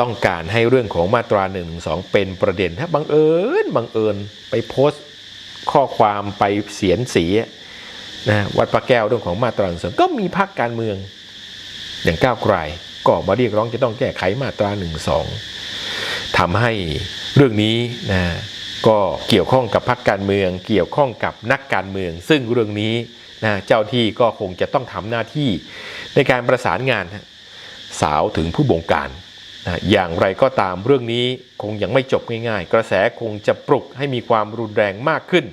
ต้องการให้เรื่องของมาตรา1นึเป็นประเด็นถ้าบังเอิญบังเอิญไปโพสต์ข้อความไปเสียนสีนะวัดพระแก้วเรื่องของมาตราหนึ่งก็มีพรรคการเมือง อย่างก้าวไกลก็อมาเรียกร้องจะต้องแก้ไขมาตรา1นึสองทำให้เรื่องนี้นะก็เกี่ยวข้องกับพรรคการเมือง เกี่ยวข้องกับนักการเมือง ซึ่งเรื่องนี้นะเจ้าที่ก็คงจะต้องทำหน้าที่ในการประสานงานสาวถึงผู้บงการ นะอย่างไรก็ตามเรื่องนี้คงยังไม่จบง่ายๆ กระแสคงจะปลุกให้มีความรุนแรงมากขึ้น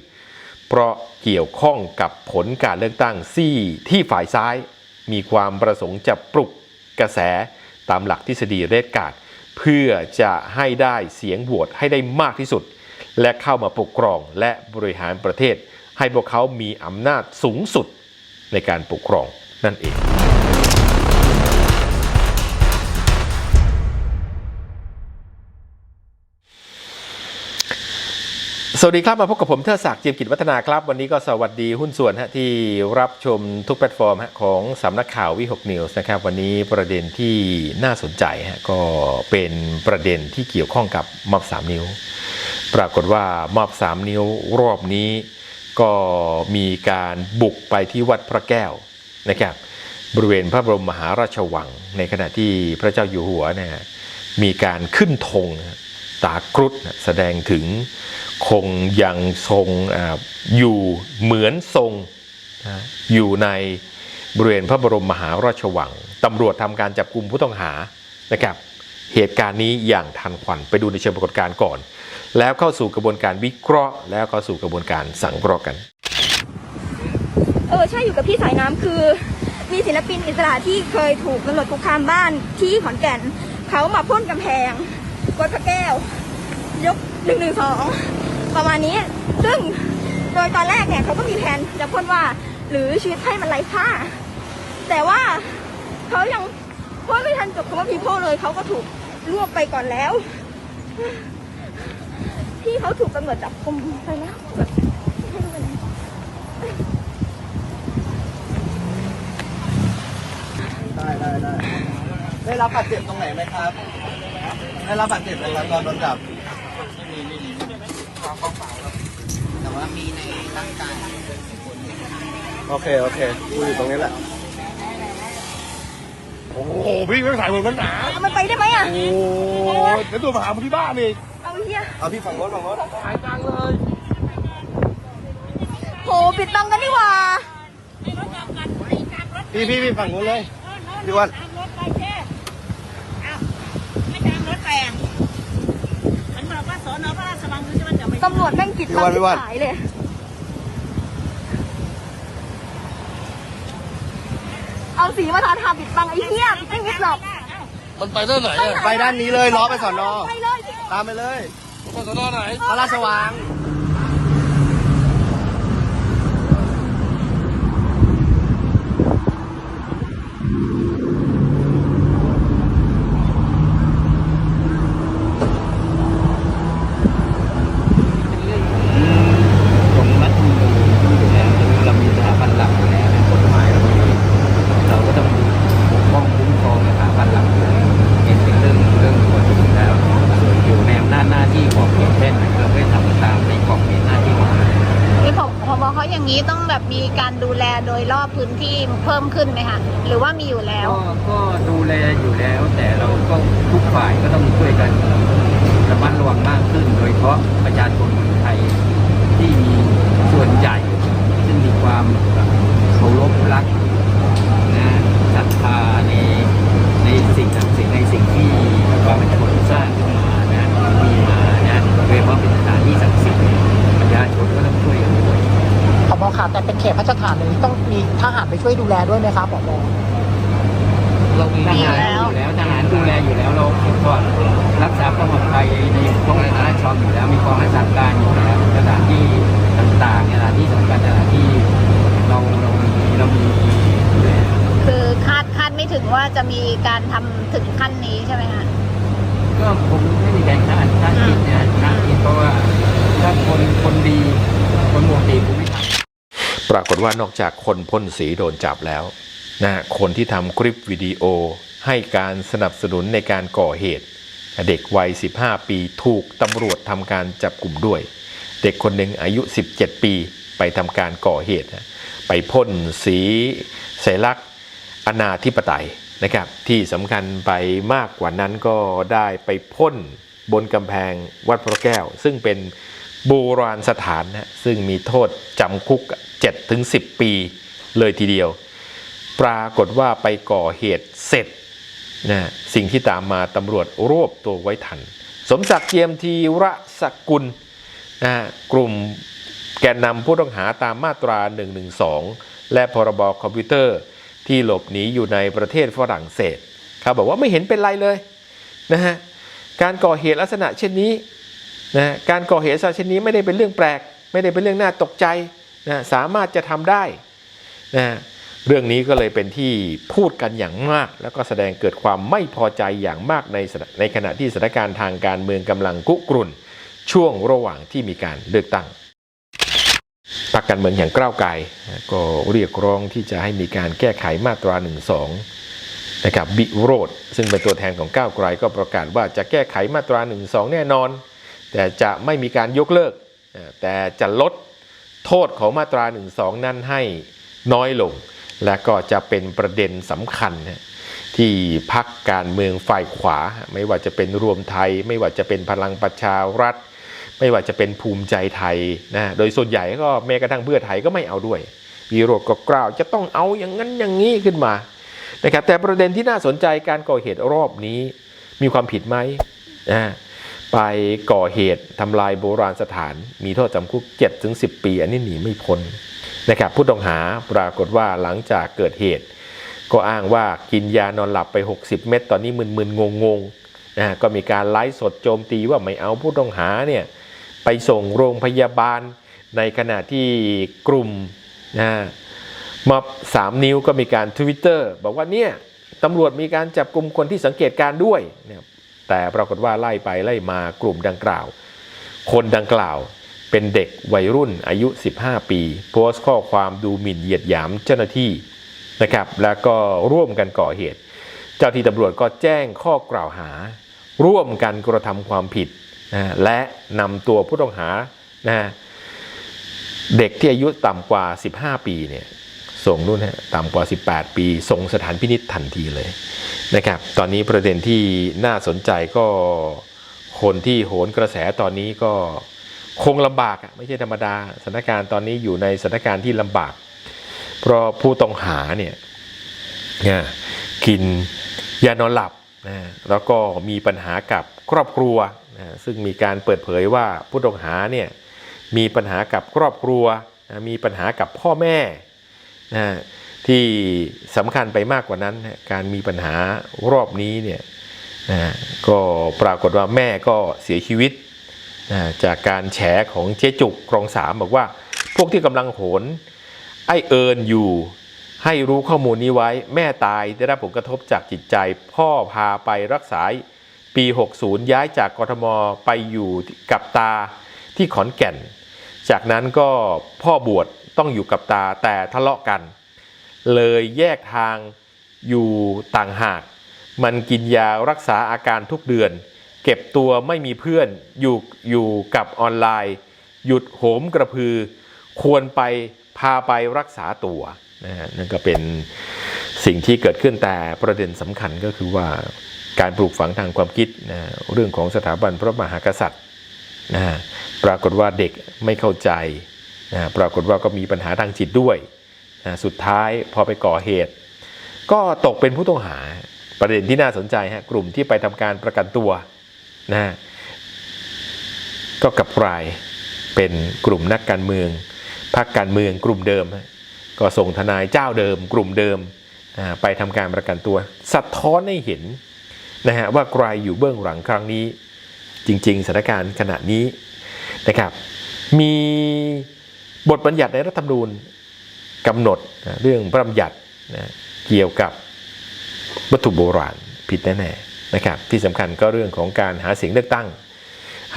เพราะเกี่ยวข้องกับผลการเลือกตั้งซี่ที่ฝ่ายซ้าย มีความประสงค์จะปลุกกระแสตามหลักทฤษฎีเรดการ์ดเพื่อจะให้ได้เสียงโหวตให้ได้มากที่สุด และเข้ามาปกครองและบริหารประเทศ ให้พวกเขามีอำนาจสูงสุดในการปกครองนั่นเอง สวัสดีครับ มาพบกับผมเทิดศักดิ์จีมกิจวัฒนาครับ วันนี้ก็สวัสดีหุ้นส่วนฮะที่รับชมทุกแพลตฟอร์มฮะของสำนักข่าววิหกนิวส์นะครับ วันนี้ประเด็นที่น่าสนใจฮะก็เป็นประเด็นที่เกี่ยวข้องกับมอบสามนิ้ว ปรากฏว่ามอบสามนิ้วรอบนี้ก็มีการบุกไปที่วัดพระแก้วนะครับบริเวณพระบรมมหาราชวัง ในขณะที่พระเจ้าอยู่หัวเนี่ยมีการขึ้นธง ตากรุฑแสดงถึงคงยังทรงออยู่เหมือนทรงอยู่ในบริเวณพระบรมมหาราชวังตำรวจทำการจับกลุ่มผู้ต้องหานะครับเหตุการณ์นี้อย่างทันควันไปดูในเชิงปรากฏการณ์ก่อน แล้วเข้าสู่กระบวนการวิเคราะห์ แล้วเข้าสู่กระบวนการสังเคราะห์กันเออใช่อยู่กับพี่สายน้ำคือ มีศิลปินอิสระที่เคยถูกตำรวจคุกคามบ้านที่ขอนแก่นเขามาพ่นกำแพง วัดพระแก้ว ยกหนึ่งหนึ่งสองประมาณนี้ ซึ่งโดยตอนแรกเนี่ยเขาก็มีแผนจะพ่นว่า หรือชีวิตให้มันไร้ค่า แต่ว่าเขายังพ่นไม่ทันจบคำว่าพีโพเลยเขาก็ถูกรวบไปก่อนแล้ว พี่เขาถูกตำรวจจับกุมไปแล้วได้ได้ได้ ได้รับบาดเจ็บตรงไหนไหมครับ ได้รับบาดเจ็บไหมครับตอนโดนจับแต่ว่ามีในร่างกายโอเคโอเคกูอยู่ตรงนี้แหละโอ้โหพี่ไม่ถ่ายผมมันหนามันไปได้ไหมอะโอ้ยเดี๋ยวตัวมาหาผมที่บ้านอีกเอาเฮียเอาพี่ฝั่งรถฝั่งรถถ่ายจังเลยโหปิดบังกันนี่หว่าพี่พี่พี่ฝั่งนู้นเลยพี่วัน รถไปแค่อ้าวไม่ตามรถแปล งมันบอกว่าสอนอพระราชวังคือจะมันจะไม่ตำรวจแม่งปิดบังที่หายเลยเอาสีมาทาทาปิดบังไอ้เหี้ยไม่มิดหรอกมันไปด้านไหนอะไปด้านนี้เลยล้อไปสอนอไปเลยพี่ตามไปเลย ไปสนอไหน พระราชวังของรัฐธรรมนูญอยู่แล้วเรามีสถาบันหลักอยู่แล้วกฎหมายเรามีเราก็ต้องปกป้องคุ้มครองสถาบันหลักอยู่แล้วเป็นเป็นเรื่องเรื่องปกติอยู่แล้วส่วนอยู่ในอำนาจหน้าที่ของเขตแค่ไหนเราก็ทำตามในขอบเขตหน้าที่ของเรา นี่ผมพบเขาอย่างนี้ต้องแบบมีการดูแลโดยรอบพื้นที่เพิ่ม ขึ้นไหมคะหรือว่ามีอยู่แล้ว ก็ก็ดูแลอยู่แล้ว แต่เราก็ทุกฝ่ายก็ต้องช่วยกันระมัดระวังมากขึ้น โดยเฉพาะประชาชนคนไทยที่มีส่วนใหญ่ซึ่งมีความเคารพรักนะศรัทธาในในสิ่งศักดิ์สิทธิ์ในสิ่งที่พระมหากษัตริย์สร้าง ค่ะ แต่เป็นเขตพระราชฐานนี้ต้องมีทหารไปช่วยดูแลด้วยไหมครับผบเรามีทหารอยู่แล้วทหารดูแลอยู่แล้วเราก็รักษาความปลอดภัยในท้องพระราชวังอยู่แล้วมีกองรักษาการอยู่แล้วสถานที่ต่างๆสถานที่สำคัญสถานที่เราเรามีเรามีดูแลคือคาดคาดไม่ถึงว่าจะมีการทำถึงขั้นนี้ใช่ไหมคะก็คงไม่มีการคาดคาดคิดนะคาดคิดเพราะว่าถ้าคนคนดีคนปกติคงไม่ทำ ปรากฏว่านอกจากคนพ่นสีโดนจับแล้วนะคนที่ทำคลิปวิดีโอให้การสนับสนุนในการก่อเหตุ เด็กวัย 15 ปีถูกตำรวจทำการจับกลุ่มด้วย เด็กคนหนึ่งอายุ 17 ปีไปทำการก่อเหตุ ไปพ่นสีสลักษณ์อนาธิปไตยนะครับ ที่สำคัญไปมากกว่านั้นก็ได้ไปพ่นบนกำแพงวัดพระแก้ว ซึ่งเป็น โบราณสถานนะซึ่งมีโทษจำคุก 7-10 ปีเลยทีเดียว ปรากฏว่าไปก่อเหตุเสร็จนะสิ่งที่ตามมาตำรวจรวบตัวไว้ทัน สมศักดิ์เจียมทีระสกุลนะฮะกลุ่มแกนนำผู้ต้องหาตามมาตรา 112 และพรบคอมพิวเตอร์ที่หลบหนีอยู่ในประเทศฝรั่งเศสเขาบอกว่าไม่เห็นเป็นไรเลยนะฮะการก่อเหตุลักษณะเช่นนี้ นะการก่อเหตุลักษณะเช่นนี้ไม่ได้เป็นเรื่องแปลก ไม่ได้เป็นเรื่องน่าตกใจนะสามารถจะทำได้นะเรื่องนี้ก็เลยเป็นที่พูดกันอย่างมาก แล้วก็แสดงเกิดความไม่พอใจอย่างมากในในขณะที่สถานการณ์ทางการเมืองกำลังกุกรุ่น ช่วงระหว่างที่มีการเลือกตั้งพรรคการเมืองอย่างก้าวไกลก็เรียกร้องที่จะให้มีการแก้ไขมาตรา12นะครับบิโรธซึ่งเป็นตัวแทนของก้าวไกลก็ประกาศว่าจะแก้ไขมาตรา12แน่นอน แต่จะไม่มีการยกเลิก แต่จะลดโทษของมาตรา 12 นั้นให้น้อยลง และก็จะเป็นประเด็นสำคัญที่พักการเมืองฝ่ายขวา ไม่ว่าจะเป็นรวมไทย ไม่ว่าจะเป็นพลังประชารัฐ ไม่ว่าจะเป็นภูมิใจไทยนะโดยส่วนใหญ่ก็แม้กระทั่งเพื่อไทยก็ไม่เอาด้วยวีโรดก็กล่าวจะต้องเอาอย่างนั้นอย่างนี้ขึ้นมานะครับแต่ประเด็นที่น่าสนใจการก่อเหตุรอบนี้มีความผิดไหมนะ ไปก่อเหตุทำลายโบราณสถาน มีโทษจำคุก7-10 ปี อันนี้หนีไม่พ้นนะครับผู้ต้องหาปรากฏว่าหลังจากเกิดเหตุ ก็อ้างว่ากินยานอนหลับไป 60 เม็ดตอนนี้มึนๆงงๆนะก็มีการไลฟ์สดโจมตีว่าไม่เอาผู้ต้องหาเนี่ยไปส่งโรงพยาบาลในขณะที่กลุ่มนะม็อบสามนิ้วก็มีการทวิตเตอร์บอกว่าเนี่ยตำรวจมีการจับกลุ่มคนที่สังเกตการณ์ด้วยเนี่ย แต่ปรากฏว่าไล่ไปไล่มากลุ่มดังกล่าว คนดังกล่าวเป็นเด็กวัยรุ่นอายุ 15 ปี โพสต์ข้อความดูหมิ่นเหยียดหยามเจ้าหน้าที่นะครับ แล้วก็ร่วมกันก่อเหตุ เจ้าที่ตำรวจก็แจ้งข้อกล่าวหา ร่วมกันกระทำความผิดนะและนำตัวผู้ต้องหานะเด็กที่อายุต่ำกว่า 15 ปีเนี่ย ส่งนู่นฮะต่ำกว่า 18 ปีส่งสถานพินิษทันทีเลยนะครับ ตอนนี้ประเด็นที่น่าสนใจก็คนที่โหนกระแสตอนนี้ก็คงลำบากอะไม่ใช่ธรรมดาสถานการณ์ตอนนี้อยู่ในสถานการณ์ที่ลำบาก เพราะผู้ต้องหาเนี่ยนะกินยานอนหลับนะแล้วก็มีปัญหากับครอบครัวนะซึ่งมีการเปิดเผยว่าผู้ต้องหาเนี่ยมีปัญหากับครอบครัวนะมีปัญหากับพ่อแม่ นะที่สำคัญไปมากกว่านั้น การมีปัญหารอบนี้เนี่ยนะก็ปรากฏว่าแม่ก็เสียชีวิตนะจากการแฉของเจ๊จุกครองสามบอกว่า พวกที่กำลังโหน ไอเอิญอยู่ให้รู้ข้อมูลนี้ไว้ แม่ตายได้รับผลกระทบจากจิตใจ พ่อพาไปรักษาปี 60 ย้ายจากกทมไปอยู่กับตาที่ขอนแก่น จากนั้นก็พ่อบวช ต้องอยู่กับตาแต่ทะเลาะกัน เลยแยกทางอยู่ต่างหาก มันกินยารักษาอาการทุกเดือน เก็บตัวไม่มีเพื่อนอยู่อยู่กับออนไลน์ หยุดโหมกระพือ ควรไปพาไปรักษาตัวนะฮะนั่นก็เป็นสิ่งที่เกิดขึ้นแต่ประเด็นสำคัญก็คือว่าการปลูกฝังทางความคิดนะเรื่องของสถาบันพระมหากษัตริย์นะปรากฏว่าเด็กไม่เข้าใจ นะปรากฏว่าก็มีปัญหาทางจิตด้วยนะสุดท้ายพอไปก่อเหตุ ก็ตกเป็นผู้ต้องหาประเด็นที่น่าสนใจฮะกลุ่มที่ไปทำการประกันตัวนะก็กลับกลายเป็นกลุ่มนักการเมืองพรรคการเมืองกลุ่มเดิม ก็ส่งทนายเจ้าเดิม กลุ่มเดิมไปทำการประกันตัว สะท้อนให้เห็นนะฮะว่าใครอยู่เบื้องหลังครั้งนี้ จริง ๆสถานการณ์ขณะนี้นะครับ มี บทบัญญัติในรัฐธรรมนูญกำหนดนะเรื่องพระบัญญัตินะเกี่ยวกับวัตถุโบราณผิดแน่ๆนะครับที่สำคัญก็เรื่องของการหาเสียงเลือกตั้ง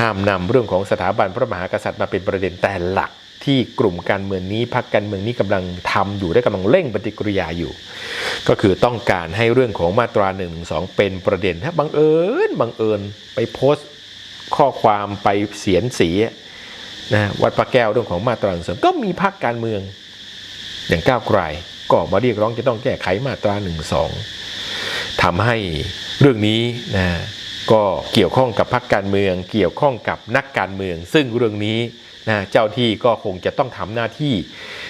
ห้ามนำเรื่องของสถาบันพระมหากษัตริย์มาเป็นประเด็นแต่หลักที่กลุ่มการเมืองนี้พรรคการเมืองนี้กำลังทำอยู่ได้กำลังเร่งปฏิกิริยาอยู่ ก็คือต้องการให้เรื่องของมาตรา1นึเป็นประเด็นถ้าบังเอิญบังเอิญไปโพสต์ข้อความไปเสียนสี นะวัดพระแก้วเรื่องของมาตราหนึ่งก็มีพรรคการเมือง อย่างก้าวไกลก็ออกมาเรียกร้องจะต้องแก้ไขมาตรา1นึทำให้เรื่องนี้นะก็เกี่ยวข้องกับพรรคการเมือง เกี่ยวข้องกับนักการเมือง ซึ่งเรื่องนี้นะเจ้าที่ก็คงจะต้องทำหน้าที่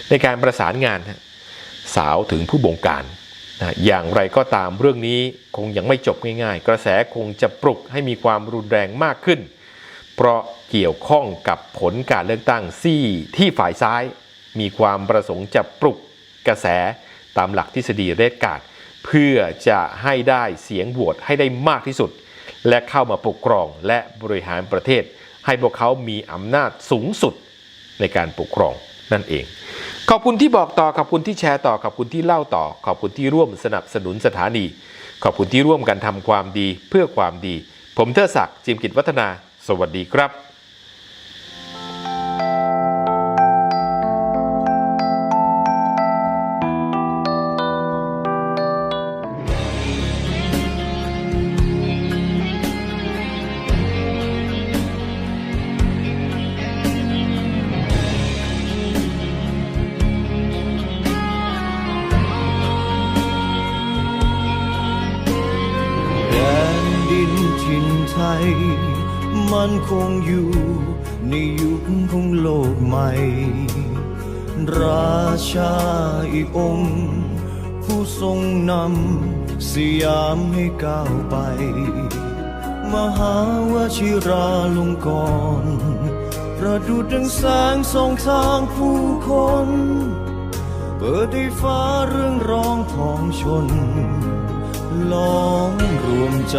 ในการประสานงานสาวถึงผู้บงการนะอย่างไรก็ตามเรื่องนี้คงยังไม่จบง่าย ๆ กระแสคงจะปลุกให้มีความรุนแรงมากขึ้น เพราะเกี่ยวข้องกับผลการเลือกตั้งซี่ที่ฝ่ายซ้าย มีความประสงค์จะปลุกกระแสตามหลักทฤษฎีเรดการ์ดเพื่อจะให้ได้เสียงโหวตให้ได้มากที่สุด และเข้ามาปกครองและบริหารประเทศ ให้พวกเขามีอำนาจสูงสุดในการปกครองนั่นเอง ขอบคุณที่บอกต่อขอบคุณที่แชร์ต่อขอบคุณที่เล่าต่อ ขอบคุณที่ร่วมสนับสนุนสถานี ขอบคุณที่ร่วมกันทำความดีเพื่อความดี ผมเทอศักดิ์จิมกิจวัฒนา สวัสดีครับ นคงอยู่ในยุคของโลกใหม่ ราชาอีกองค์ ผู้ทรงนำสยามให้ก้าวไป มหาวชิราลงกรณ์ประดุจดังแสงส่องทางผู้คน เปิดให้ฟ้าเรื่องร้องของชนล้อมรวมใจ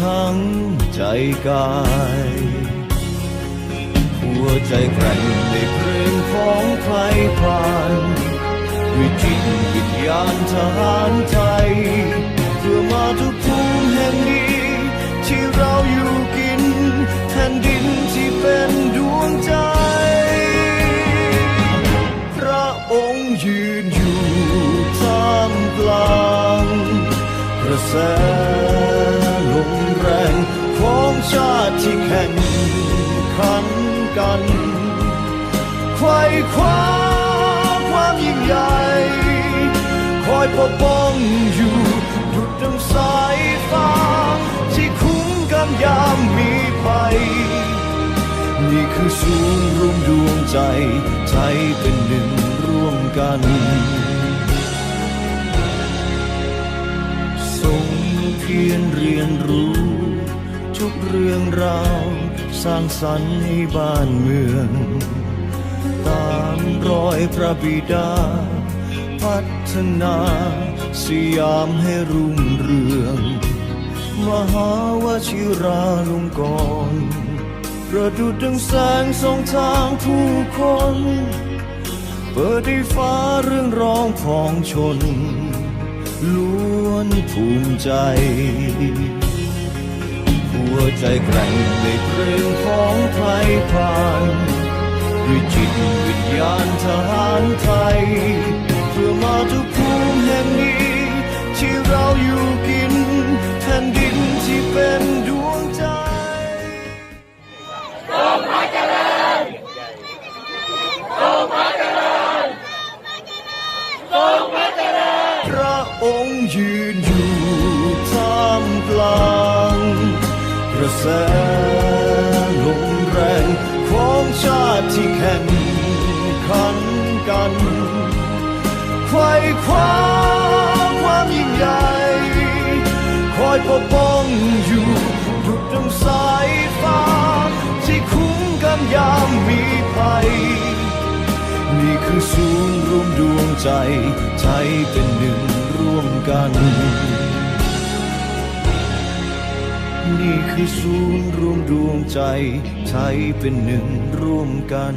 ทั้งใจกาย หัวใจแกร่งในเพลงของใครผ่านด้วยจิตวิญญาณทหารไทย เพื่อมาทุกภูมิแห่งนี้ ที่เราอยู่กินแผ่นดินที่เป็นดวงใจ พระองค์ยืนอยู่ท่ามกลางกระแส ไขว้คว้าความยิ่งใหญ่คอยปกป้องอยู่ดุดดังสายฟ้าที่คุ้มกันยามมีภัยนี่คือศูนย์รวมดวงใจใจเป็นหนึ่งร่วมกันทรงเพียรเรียนรู้ ทุกเรื่องราว สร้างสรรค์ให้บ้านเมือง ตามรอยพระบิดา พัฒนาสยามให้รุ่งเรือง มหาวชิราลงกรณประดุจดังแสงส่องทางผู้คน เปิดให้ฟ้าเรื่องร้องของชน ล้วนภูมิใจ หัวใจแกร่งในเพลงของไทยผ่าน ด้วยจิตวิญญาณทหารไทย เพื่อมาทุกภูมิแห่งนี้ ปกป้องอยู่ดุจดังสายฟ้า ที่คุ้มกันยามมีภัย นี่คือศูนย์รวมดวงใจ ไทยเป็นหนึ่งร่วมกัน นี่คือศูนย์รวมดวงใจ ไทยเป็นหนึ่งร่วมกัน